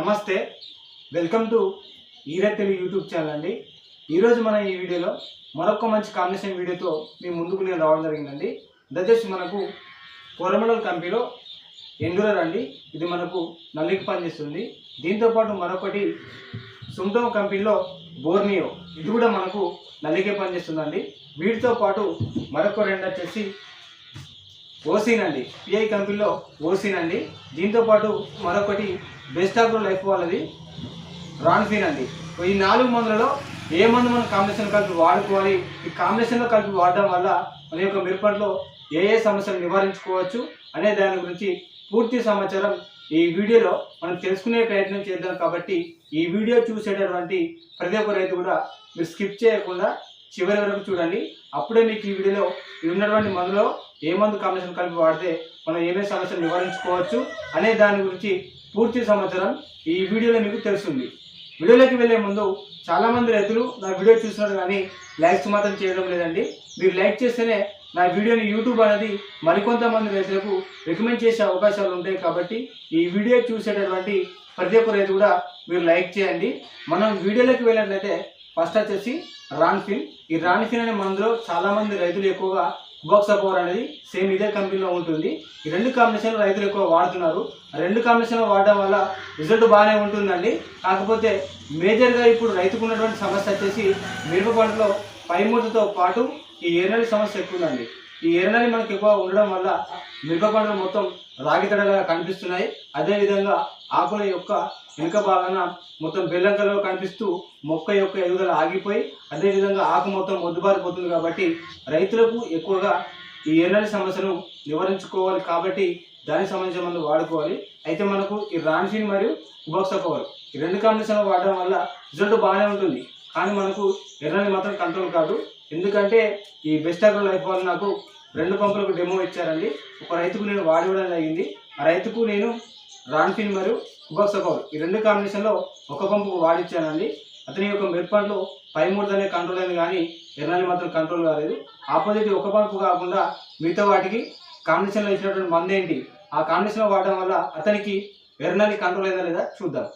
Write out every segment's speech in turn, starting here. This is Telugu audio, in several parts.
నమస్తే. వెల్కమ్ టు ఈరే యూట్యూబ్ ఛానల్ అండి. ఈరోజు మన ఈ వీడియోలో మరొక మంచి కాంబినేషన్ వీడియోతో మీ ముందుకు నేను రావడం జరిగిందండి. దయచేసి మనకు కోరమండల్ కంపెనీలో ఎండూరర్ అండి. ఇది మనకు నల్లికి పనిచేస్తుంది. దీంతోపాటు మరొకటి సుమ్టోమ్ కంపెనీలో బోర్నియో. ఇది కూడా మనకు నల్లికే పనిచేస్తుందండి. వీటితో పాటు మరొక రెండు వచ్చేసి ఓసీన్ అండి పిఐ కంపెనీలో ఓసీన్ అండి దీంతో పాటు మరొకటి బెస్ట్ ఆఫ్ లైఫ్ వాళ్ళది రాన్ఫీన్ అండి ఈ నాలుగు మందులలో ఏ మందు మనం కాంబినేషన్ కలిపి వాడుకోవాలి? ఈ కాంబినేషన్లో కలిపి వాడడం వల్ల మన యొక్క మిరపంటలో ఏ ఏ సమస్యలు నివారించుకోవచ్చు అనే దాని గురించి పూర్తి సమాచారం ఈ వీడియోలో మనం తెలుసుకునే ప్రయత్నం చేద్దాం కాబట్టి ఈ వీడియో చూసేటటువంటి ప్రతి ఒక్క రైతు కూడా మీరు స్కిప్ చేయకుండా చివరి వరకు చూడండి. అప్పుడే మీకు ఈ వీడియోలో ఉన్నటువంటి మందులో ఏ మందు కాంబినేషన్ కలిపి వాడితే మనం ఏమేమి సమస్యలు నివారించుకోవచ్చు అనే దాని గురించి పూర్తి సమాచారం ఈ వీడియోలో మీకు తెలుస్తుంది. వీడియోలోకి వెళ్ళే ముందు చాలామంది రైతులు నా వీడియో చూస్తున్నారు కానీ లైక్స్ మాత్రం చేయడం లేదండి. మీరు లైక్ చేస్తేనే నా వీడియోని యూట్యూబ్ అనేది మరికొంతమంది రైతులకు రికమెండ్ చేసే అవకాశాలు ఉంటాయి కాబట్టి ఈ వీడియో చూసేటటువంటి ప్రతి ఒక్క రైతు కూడా మీరు లైక్ చేయండి. మనం వీడియోలోకి వెళ్ళినట్లయితే ఫస్ట్ వచ్చేసి రాన్ఫిన్ ఈ రాన్ఫిన్ అనే మందులో చాలామంది రైతులు ఎక్కువగా గోక్సా పవర్ అనేది సేమ్ ఇదే కంపెనీలో ఉంటుంది. ఈ రెండు కాంబినేషన్లు రైతులు ఎక్కువ వాడుతున్నారు. ఆ రెండు కాంబినేషన్లు వాడడం వల్ల రిజల్ట్ బాగానే ఉంటుందండి. కాకపోతే మేజర్గా ఇప్పుడు రైతుకు ఉన్నటువంటి సమస్య వచ్చేసి మిరప పంటలో పైముడతతో పాటు ఈ ఎర్రనల్లి సమస్య ఎక్కువ ఉందండి. ఈ ఎర్రని మనకి ఎక్కువ ఉండడం వల్ల మిరప పంటలు మొత్తం రాగి తడగా కనిపిస్తున్నాయి. అదేవిధంగా ఆకుల యొక్క వెనుక భాగాన మొత్తం బెల్లం కలర్ కనిపిస్తూ మొక్క యొక్క ఎదుగుదల ఆగిపోయి అదేవిధంగా ఆకు మొత్తం మొద్దుబారిపోతుంది కాబట్టి రైతులకు ఎక్కువగా ఈ ఎర్రని సమస్యను నివారించుకోవాలి కాబట్టి దానికి సంబంధించిన మందు వాడుకోవాలి. అయితే మనకు ఈ రాన్ఫిన్ మరియు కుబాక్సా ఈ రెండు కాంబినేషన్ వాడడం వల్ల రిజల్ట్ బాగానే ఉంటుంది. కానీ మనకు ఎర్రని మాత్రం కంట్రోల్ కాదు. ఎందుకంటే ఈ బెస్ట్ అగ్రో లైఫ్ వాళ్ళు నాకు రెండు పంపులకు డెమో ఇచ్చారండి. ఒక రైతుకు నేను వాడి ఇవ్వడం జరిగింది. ఆ రైతుకు నేను రాన్ఫిన్ మరియు కుబాక్సా ఈ రెండు కాంబినేషన్లో ఒక పంపుకు వాడిచ్చానండి. అతని యొక్క మిరపండ్లు పై మూడుదనే కంట్రోల్ అయింది కానీ ఎర్రని మాత్రం కంట్రోల్ కాలేదు. ఆపోజిట్ ఒక పంపు కాకుండా మిగతా వాటికి కాంబినేషన్లో ఇచ్చినటువంటి మంది ఏంటి? ఆ కాంబినేషన్లో వాడడం వల్ల అతనికి ఎర్రనల్లి కంట్రోల్ అయిందా లేదా చూద్దాం.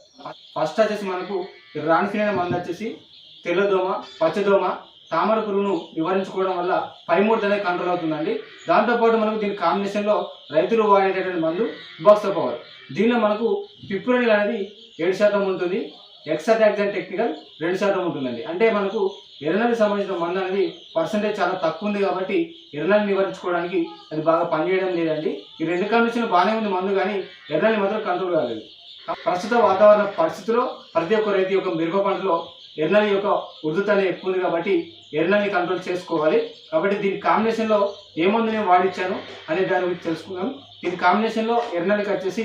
ఫస్ట్ వచ్చేసి మనకు రాన్ఫిన్ అనే మందు వచ్చేసి తెల్లదోమ పచ్చదోమ తామర పురుగును నివారించుకోవడం వల్ల పైమూర్తి అనేది కంట్రోల్ అవుతుందండి. దాంతోపాటు మనకు దీని కాంబినేషన్లో రైతులు వాడేటటువంటి మందు బాక్స్ పవర్. దీనిలో మనకు పిప్పురనిల్ అనేది ఏడు శాతం ఉంటుంది ఎక్సటాక్సన్ టెక్నికల్ రెండు శాతం ఉంటుందండి. అంటే మనకు ఎర్రనల్లి సంబంధించిన మందు అనేది పర్సంటేజ్ చాలా తక్కువ ఉంది కాబట్టి ఎర్రనల్లి నివారించుకోవడానికి అది బాగా పనిచేయడం లేదండి. ఈ రెండు కాంబినేషన్ బాగానే ఉంది మందు కానీ ఎర్రనల్లి మాత్రం కంట్రోల్ కాలేదు. ప్రస్తుత వాతావరణ పరిస్థితుల్లో ప్రతి ఒక్క రైతు యొక్క మిరప పంటలో ఎర్రనల్లి యొక్క ఉధృతనే ఎక్కువ ఉంది కాబట్టి ఎర్రనల్ని కంట్రోల్ చేసుకోవాలి. కాబట్టి దీని కాంబినేషన్లో ఏ మందు నేను వాడిచ్చాను అనే దాని గురించి తెలుసుకుందాం. దీని కాంబినేషన్లో ఎర్రనల్లికి వచ్చేసి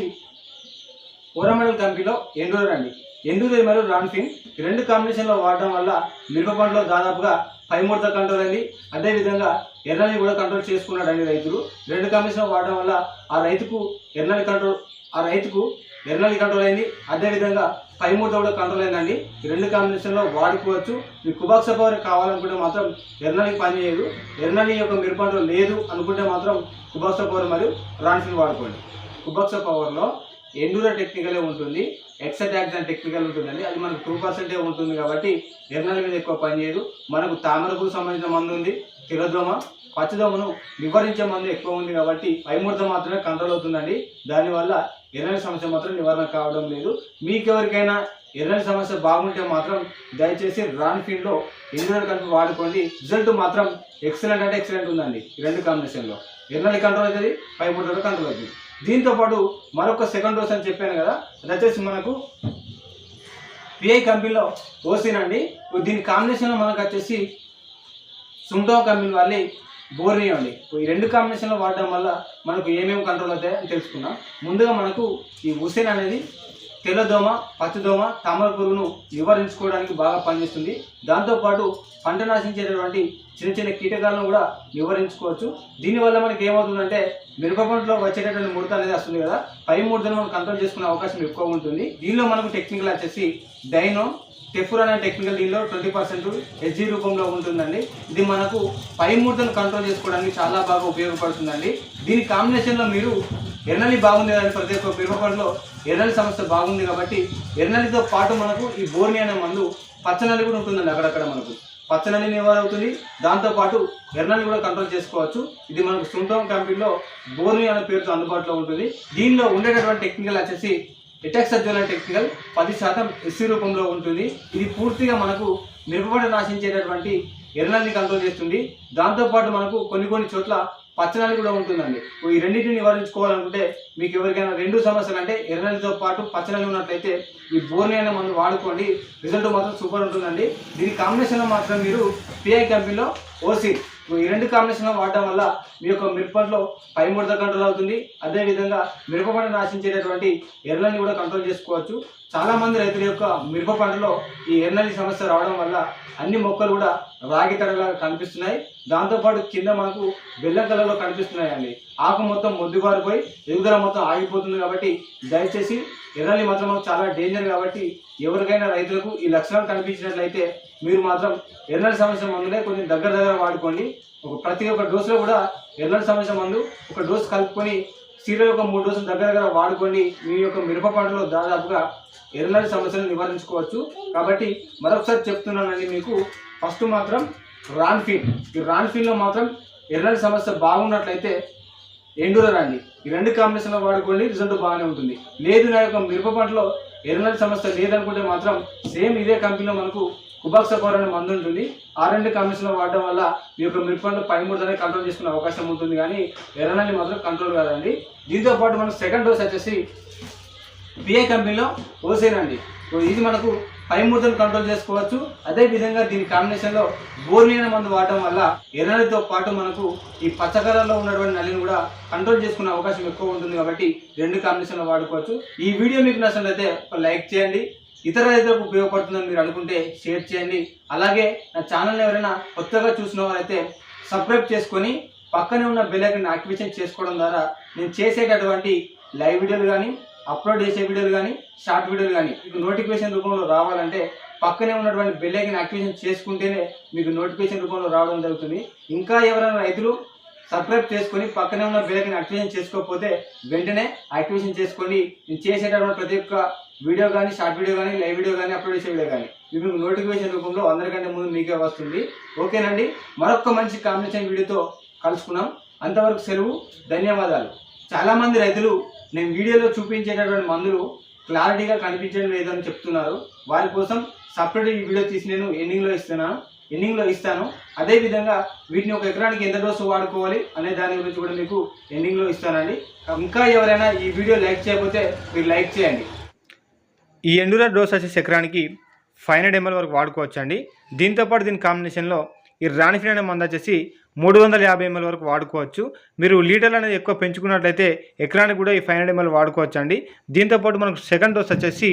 ఓరమండల్ కంపెనీలో ఎండూరర్ అండి ఎండూరర్ మరియు రాన్ఫిన్ ఈ రెండు కాంబినేషన్లో వాడడం వల్ల మిరప పంటలో దాదాపుగా పై ముడత కంట్రోల్ అయింది అదేవిధంగా ఎర్రని కూడా కంట్రోల్ చేసుకున్నాడండి రైతులు రెండు కాంబినేషన్ వాడడం వల్ల ఆ రైతుకు ఎర్రని కంట్రోల్ ఆ రైతుకు ఎర్రని కంట్రోల్ అయింది. అదేవిధంగా పైముడత కూడా కంట్రోల్ అయిందండి ఈ రెండు కాంబినేషన్లో వాడుకోవచ్చు. మీ కుబాక్స పవర్ కావాలనుకుంటే మాత్రం ఎర్నలికి పనిచేయదు. ఎర్నలి యొక్క మిరపంటలో లేదు అనుకుంటే మాత్రం కుబాక్స పవర్ మరియు రాన్ఫిల్ వాడుకోండి. కుబాక్స పవర్లో ఎండూర టెక్నికలే ఉంటుంది. ఎక్సటాక్సన్ టెక్నికల్ ఉంటుందండి. అది మనకు టూ పర్సెంటే ఉంటుంది కాబట్టి ఎర్నల మీద ఎక్కువ పనిచేయదు మనకు తామరకు సంబంధించిన మందు ఉంది తెల్లదోమ పచ్చదోమను నివారించే మందు ఎక్కువ ఉంది కాబట్టి పైముడత మాత్రమే కంట్రోల్ అవుతుందండి. దానివల్ల ఎర్రని సమస్య మాత్రం నివారణ కావడం లేదు. మీకెవరికైనా ఎర్రని సమస్య బాగుంటే మాత్రం దయచేసి రాన్ ఫీల్డ్లో ఎండూరర్ కలిపి వాడుకోండి. రిజల్ట్ మాత్రం ఎక్సలెంట్ అంటే ఎక్సలెంట్ ఉందండి ఈ రెండు కాంబినేషన్లో ఎర్రని కంట్రోల్ అవుతుంది పైముడత కంట్రోల్ అవుతుంది. దీంతో పాటు మరొక సెకండ్ డోస్ అని చెప్పాను కదా అది వచ్చేసి మనకు పిఐ కంపెనీలో ఓసీనండి దీని కాంబినేషన్లో మనకు వచ్చేసి సుంటో కంపెనీ వాళ్ళి బోర్నియో అండి ఈ రెండు కాంబినేషన్లో వాడడం వల్ల మనకు ఏమేమి కంట్రోల్ అవుతాయి అని తెలుసుకుందాం. ముందుగా మనకు ఈ ఉసేన్ అనేది తెల్లదోమ పచ్చదోమ తామర పురుగును నివారించుకోవడానికి బాగా పనిచేస్తుంది. దాంతోపాటు పంట నాశించేటటువంటి చిన్న చిన్న కీటకాలను కూడా నివారించుకోవచ్చు. దీనివల్ల మనకి ఏమవుతుందంటే మిరప పంటలో వచ్చేటటువంటి ముడత అనేది వస్తుంది కదా పై ముడతను మనం కంట్రోల్ చేసుకునే అవకాశం ఎక్కువ ఉంటుంది. దీనిలో మనకు టెక్నికల్ వచ్చేసి డైనో టెఫుర్ అనే టెక్నికల్ దీనిలో ట్వంటీ పర్సెంట్ ఎస్జీ రూపంలో ఉంటుందండి. ఇది మనకు పై ముడతను కంట్రోల్ చేసుకోవడానికి చాలా బాగా ఉపయోగపడుతుందండి. దీని కాంబినేషన్లో మీరు ఎర్నలి బాగుంది కానీ ప్రతి ఒక్క మిరప ఎర్నలి సమస్య బాగుంది కాబట్టి ఎర్నలితో పాటు మనకు ఈ బోర్ని అనే మందు పచ్చనల్లి కూడా ఉంటుందండి అక్కడక్కడ మనకు. పచ్చనల్లి నివారణ అవుతుంది దాంతోపాటు ఎర్నల్ని కూడా కంట్రోల్ చేసుకోవచ్చు. ఇది మనకు సుంటం కంపెనీలో బోర్ని అనే పేరుతో అందుబాటులో ఉంటుంది. దీనిలో ఉండేటటువంటి టెక్నికల్ వచ్చేసి ఎటెక్స్ అనే టెక్నికల్ పది శాతం ఎస్సీ రూపంలో ఉంటుంది. ఇది పూర్తిగా మనకు మిరపపంట నాశించేటటువంటి ఎర్రనల్ని కంట్రోల్ చేస్తుంది. దాంతోపాటు మనకు కొన్ని కొన్ని చోట్ల పచ్చనాలు కూడా ఉంటుందండి. ఈ రెండింటిని నివారించుకోవాలనుకుంటే మీకు ఎవరికైనా రెండు సమస్యలు అంటే ఎర్రనల్లితో పాటు పచ్చనాలు ఉన్నట్లయితే ఈ బోర్ని అనే మందు వాడుకోండి. రిజల్ట్ మాత్రం సూపర్ ఉంటుందండి. దీని కాంబినేషన్లో మాత్రం మీరు పిఐ కంపెనీలో ఓసి ఈ రెండు కాంబినేషన్లో వాడటం వల్ల మీ యొక్క మిరపలో పై ముడత కంట్రోల్ అవుతుంది. అదేవిధంగా మిరప పంట నాశించేటటువంటి ఎర్రని కూడా కంట్రోల్ చేసుకోవచ్చు. చాలామంది రైతుల యొక్క మిరప పంటలో ఈ ఎర్రని సమస్య రావడం వల్ల అన్ని మొక్కలు కూడా రాగి తడలాగా కనిపిస్తున్నాయి. దాంతోపాటు కింద మనకు బెల్లం కలర్లో కనిపిస్తున్నాయి అండి ఆకు మొత్తం మొద్దుబారిపోయి ఎదుగుదల మొత్తం ఆగిపోతుంది కాబట్టి దయచేసి ఎర్రని మాత్రం చాలా డేంజర్ కాబట్టి ఎవరికైనా రైతులకు ఈ లక్షణాలు కనిపించినట్లయితే మీరు మాత్రం ఎర్రటి సమస్య మందులే కొంచెం దగ్గర దగ్గర వాడుకోండి. ఒక ప్రతి ఒక్క డోసులో కూడా ఎర్రని సమస్య మందు ఒక డోసు కలుపుకొని సీరియల్ ఒక మూడు డోసులు దగ్గర దగ్గర వాడుకోండి. మీ యొక్క మిరప పంటలో దాదాపుగా ఎర్రటి సమస్యలు నివారించుకోవచ్చు. కాబట్టి మరొకసారి చెప్తున్నానండి మీకు ఫస్ట్ మాత్రం రాన్ఫిన్ ఈ రాన్ఫిన్లో మాత్రం ఎర్రని సమస్య బాగున్నట్లయితే ఎండూర రండి. ఈ రెండు కాంబినేషన్లో వాడుకోండి రిజల్ట్ బాగానే ఉంటుంది. లేదు నా యొక్క మిరప పంటలో ఎర్రటి సమస్య లేదనుకుంటే మాత్రం సేమ్ ఇదే కంపెనీలో మనకు కుబాక్సకోర్ అనే మందు ఉంటుంది ఆర్ఎండి కమిషన్లో కాంబినేషన్లో వాడడం వల్ల మీ యొక్క మిరప పంట పై ముడతనే కంట్రోల్ చేసుకునే అవకాశం ఉంటుంది కానీ ఎర్రనల్లి మాత్రం కంట్రోల్ కాదండి. దీంతో పాటు మనకు సెకండ్ డోస్ వచ్చేసి పిఐ కంపెనీలో ఓసేన్ అండి ఇది మనకు పై ముడతను కంట్రోల్ చేసుకోవచ్చు. అదే విధంగా దీని కాంబినేషన్లో బోర్నియన మందు వాడటం వల్ల ఎర్రనితో పాటు మనకు ఈ పచ్చ కలర్లో ఉన్నటువంటి నల్లిని కూడా కంట్రోల్ చేసుకునే అవకాశం ఎక్కువ ఉంటుంది కాబట్టి రెండు కాంబినేషన్లో వాడుకోవచ్చు. ఈ వీడియో మీకు నచ్చినట్లయితే ఒక లైక్ చేయండి. ఇతర రైతులకు ఉపయోగపడుతుందని మీరు అనుకుంటే షేర్ చేయండి. అలాగే నా ఛానల్ని ఎవరైనా కొత్తగా చూసిన వారైతే సబ్స్క్రైబ్ చేసుకొని పక్కనే ఉన్న బెల్లైకన్ యాక్టివేషన్ చేసుకోవడం ద్వారా నేను చేసేటటువంటి లైవ్ వీడియోలు కానీ అప్లోడ్ చేసే వీడియోలు కానీ షార్ట్ వీడియోలు కానీ మీకు నోటిఫికేషన్ రూపంలో రావాలంటే పక్కనే ఉన్నటువంటి బెల్లైకన్ యాక్టివేషన్ చేసుకుంటేనే మీకు నోటిఫికేషన్ రూపంలో రావడం జరుగుతుంది. ఇంకా ఎవరైనా రైతులు సబ్స్క్రైబ్ చేసుకొని పక్కనే ఉన్న బెల్లైకన్ యాక్టివేషన్ చేసుకోకపోతే వెంటనే యాక్టివేషన్ చేసుకోండి. నేను చేసేటటువంటి ప్రతి ఒక్క వీడియో కానీ షార్ట్ వీడియో కానీ లైవ్ వీడియో కానీ అప్లోడ్ చేసే వీడియో కానీ ఇవి మీకు నోటిఫికేషన్ రూపంలో అందరికంటే ముందు మీకే వస్తుంది. ఓకేనండి? మరొక మంచి కాంబినేషన్ వీడియోతో కలుసుకున్నాం అంతవరకు సెలవు ధన్యవాదాలు. చాలామంది రైతులు నేను వీడియోలో చూపించేటటువంటి మందులు క్లారిటీగా కనిపించడం లేదని చెప్తున్నారు. వారి కోసం సపరేట్ ఈ వీడియో తీసి నేను ఎండింగ్లో ఇస్తున్నాను. ఎండింగ్లో ఇస్తాను. అదేవిధంగా వీటిని ఒక ఎకరానికి ఎంత డోసు వాడుకోవాలి అనే దాని గురించి కూడా మీకు ఎండింగ్లో ఇస్తానండి. ఇంకా ఎవరైనా ఈ వీడియో లైక్ చేయకపోతే మీరు లైక్ చేయండి. ఈ ఎండూరా డోస్ వచ్చేసి ఎకరానికి ఫైవ్ హండ్రెడ్ ఎంఎల్ వరకు వాడుకోవచ్చు అండి దీంతోపాటు దీని కాంబినేషన్లో ఈ రాణిఫిన్ అనే మందు వచ్చేసి మూడు వందల యాభై ఎంఎల్ వరకు వాడుకోవచ్చు. మీరు లీటర్లు అనేది ఎక్కువ పెంచుకున్నట్లయితే ఎకరానికి కూడా ఈ ఫైవ్ హండ్రెడ్ ఎంఎల్ వాడుకోవచ్చు అండి దీంతోపాటు మనకు సెకండ్ డోస్ వచ్చేసి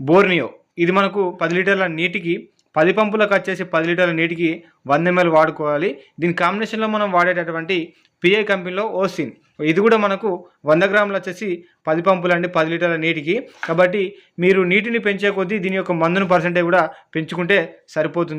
బోర్నియో. ఇది మనకు పది లీటర్ల నీటికి పది పంపులకు వచ్చేసి పది లీటర్ల నీటికి వంద ఎంఎల్ వాడుకోవాలి. దీని కాంబినేషన్లో మనం వాడేటటువంటి పిఐ కంపెనీలో ఓసిన్. ఇది కూడా మనకు వంద గ్రాములు వచ్చేసి పది పంపులు అండి పది లీటర్ల నీటికి. కాబట్టి మీరు నీటిని పెంచే కొద్దీ దీని యొక్క మందును పర్సెంటేజ్ కూడా పెంచుకుంటే సరిపోతుంది.